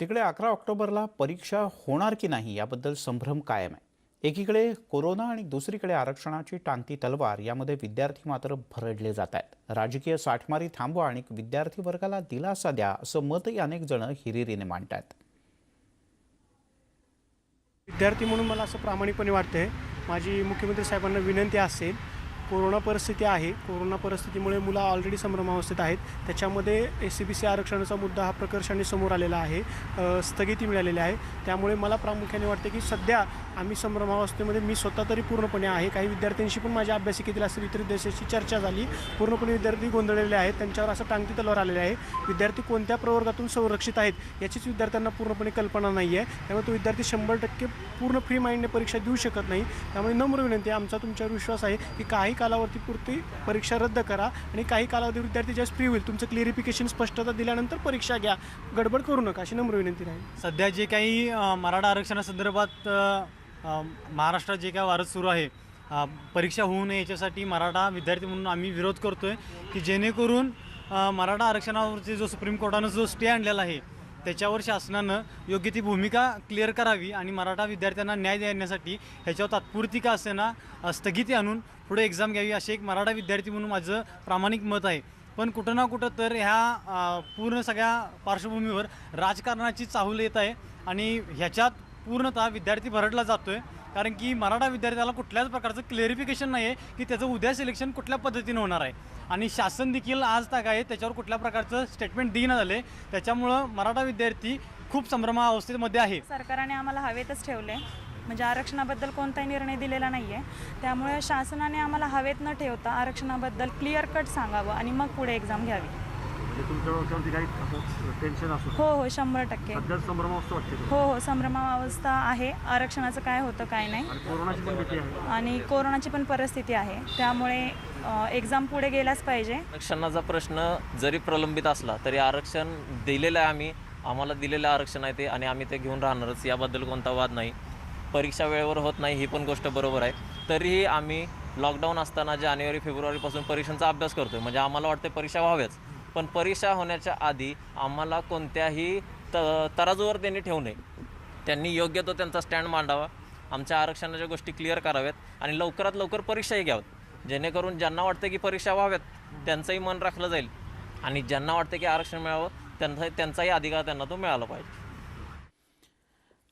तिकडे अकरा ऑक्टोबरला परीक्षा होणार की नाही याबद्दल संभ्रम कायम आहे. एकीकडे कोरोना आणि दुसरीकडे आरक्षणाची टांगती तलवार यामध्ये विद्यार्थी मात्र भरडले जात आहेत. राजकीय साठमारी थांबवा आणि विद्यार्थी वर्गाला दिलासा द्या असं मतही अनेक जण हिरिरीने मांडतात विद्यार्थी म्हणून मला असं प्रामाणिकपणे वाटतंय. माझी मुख्यमंत्री साहेबांना विनंती असेल कोरोना परिस्थिती आहे. कोरोना परिस्थितीमुळे मुलं ऑलरेडी संभ्रमावस्थेत आहेत. त्याच्यामध्ये एस सी बी सी आरक्षणाचा मुद्दा हा प्रकर्षाने समोर आलेला आहे. स्थगिती मिळालेली आहे. त्यामुळे मला प्रामुख्याने वाटते की सध्या आम्ही संभ्रमावस्थेमध्ये मी स्वतः तरी पूर्णपणे आहे. काही विद्यार्थ्यांशी पण माझ्या अभ्यासिकेतील असेल इतर देशाची चर्चा झाली. पूर्णपणे विद्यार्थी गोंधळलेले आहेत त्यांच्यावर असं टांगती तलवार आलेले आहे. विद्यार्थी कोणत्या प्रवर्गातून संरक्षित आहेत याचीच विद्यार्थ्यांना पूर्णपणे कल्पना नाही आहे त्यामुळे तो विद्यार्थी शंभर टक्के पूर्ण फ्री माइंडने परीक्षा देऊ शकत नाही. त्यामुळे नम्र विनंती आमचा तुमच्यावर विश्वास आहे की काही कालावधी पुरती परीक्षा रद्द करा आणि काही कालावधी विद्यार्थी ज्यास फ्री होईल तुमचं क्लिअरिफिकेशन स्पष्टता दिल्यानंतर परीक्षा घ्या. गडबड करू नका अशी नम्र विनंती राहील. सध्या जे काही मराठा आरक्षणासंदर्भात महाराष्ट्रात जे काय वारस सुरू आहे परीक्षा होऊ नये याच्यासाठी मराठा विद्यार्थी म्हणून आम्ही विरोध करतो आहे की जेणेकरून मराठा आरक्षणावरती जो सुप्रीम कोर्टानं जो स्टे आणलेला आहे त्याच्यावर शासनानं योग्य ती भूमिका क्लिअर करावी आणि मराठा विद्यार्थ्यांना न्याय देण्यासाठी ह्याच्यावर तात्पुरती का असेना स्थगिती आणून पुढे एक्झाम घ्यावी असे एक मराठा विद्यार्थी म्हणून माझं प्रामाणिक मत आहे. पण कुठं ना कुठं तर ह्या पूर्ण सगळ्या पार्श्वभूमीवर राजकारणाची चाहूल येत आहे आणि ह्याच्यात पूर्णतः विद्यार्थी भरडला जातो आहे कारण की मराठा विद्यार्थ्याला कुठल्याच प्रकारचं क्लेरिफिकेशन नाही आहे की त्याचं उद्या सिलेक्शन कुठल्या पद्धतीनं होणार आहे. आणि शासन देखील आज तक आहे त्याच्यावर कुठल्या प्रकारचं स्टेटमेंट देणं झाले. त्याच्यामुळं मराठा विद्यार्थी खूप संभ्रमा अवस्थेमध्ये आहे. सरकारने आम्हाला हवेतच ठेवले म्हणजे आरक्षणाबद्दल कोणताही निर्णय दिलेला नाही आहे त्यामुळे शासनाने आम्हाला हवेत न ठेवता आरक्षणाबद्दल क्लिअर कट सांगावं आणि मग पुढे एक्झाम घ्यावी. म्हणजे तुमच्या डोक्यावरती काही असं टेन्शन असू हो हो शंभर टक्के. सध्या संभ्रमावस्था वाटते तुम्हाला. हो हो संभ्रमावस्था आहे. आरक्षणाचं काय होतं काय नाही. आणि कोरोनाची पण भीती आहे. आणि कोरोनाची पण परिस्थिती आहे. त्यामुळे एक्झाम पुढे गेलाच पाहिजे. आरक्षणाचा प्रश्न जरी प्रलंबित असला तरी आरक्षण दिलेलं आहे आम्ही. आम्हाला दिलेलं आरक्षण आहे ते आणि आम्ही ते घेऊन राहणारच. याबद्दल कोणता वाद नाही. परीक्षा वेळेवर होत नाही ही पण गोष्ट बरोबर आहे. तरीही आम्ही लॉकडाऊन असताना जानेवारी फेब्रुवारीपासून परीक्षांचा अभ्यास करतो म्हणजे आम्हाला वाटते परीक्षा व्हाव्याच. पण परीक्षा होण्याच्या आधी आम्हाला कोणत्याही त तराजूवर त्यांनी ठेवू नये. त्यांनी योग्य तो त्यांचा स्टँड मांडावा. आमच्या आरक्षणाच्या गोष्टी क्लिअर कराव्यात आणि लवकरात लवकर परीक्षाही घ्याव्यात. जेणेकरून ज्यांना वाटतं की परीक्षा व्हाव्यात त्यांचंही मन राखलं जाईल. आणि ज्यांना वाटतं की आरक्षण मिळावं त्यांचा त्यांचाही अधिकार त्यांना तो मिळाला पाहिजे.